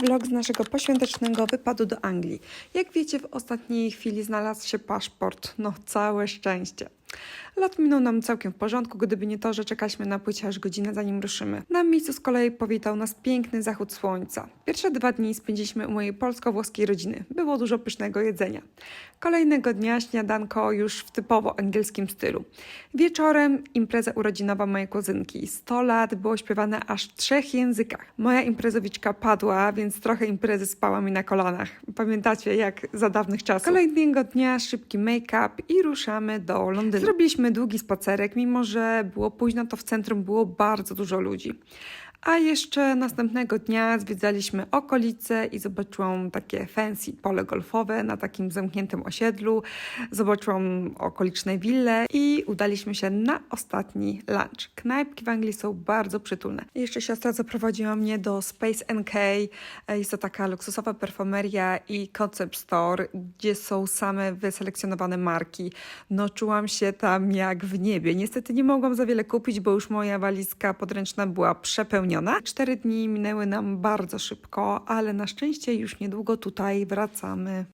vlog z naszego poświątecznego wypadu do Anglii. Jak wiecie, w ostatniej chwili znalazł się paszport. No, całe szczęście. Lot minął nam całkiem w porządku, gdyby nie to, że czekaliśmy na płycie aż godzinę zanim ruszymy. Na miejscu z kolei powitał nas piękny zachód słońca. Pierwsze dwa dni spędziliśmy u mojej polsko-włoskiej rodziny. Było dużo pysznego jedzenia. Kolejnego dnia śniadanko już w typowo angielskim stylu. Wieczorem impreza urodzinowa mojej kuzynki. 100 lat było śpiewane aż w trzech językach. Moja imprezowiczka padła, więc trochę imprezy spała mi na kolanach. Pamiętacie, jak za dawnych czasów. Kolejnego dnia szybki make-up i ruszamy do Londynu. Zrobiliśmy długi spacerek, mimo że było późno, to w centrum było bardzo dużo ludzi. A jeszcze następnego dnia zwiedzaliśmy okolice i zobaczyłam takie fancy pole golfowe na takim zamkniętym osiedlu. Zobaczyłam okoliczne wille i udaliśmy się na ostatni lunch. Knajpki w Anglii są bardzo przytulne. Jeszcze siostra zaprowadziła mnie do Space NK. Jest to taka luksusowa perfumeria i concept store, gdzie są same wyselekcjonowane marki. No czułam się tam jak w niebie. Niestety nie mogłam za wiele kupić, bo już moja walizka podręczna była przepełniona. Cztery dni minęły nam bardzo szybko, ale na szczęście już niedługo tutaj wracamy.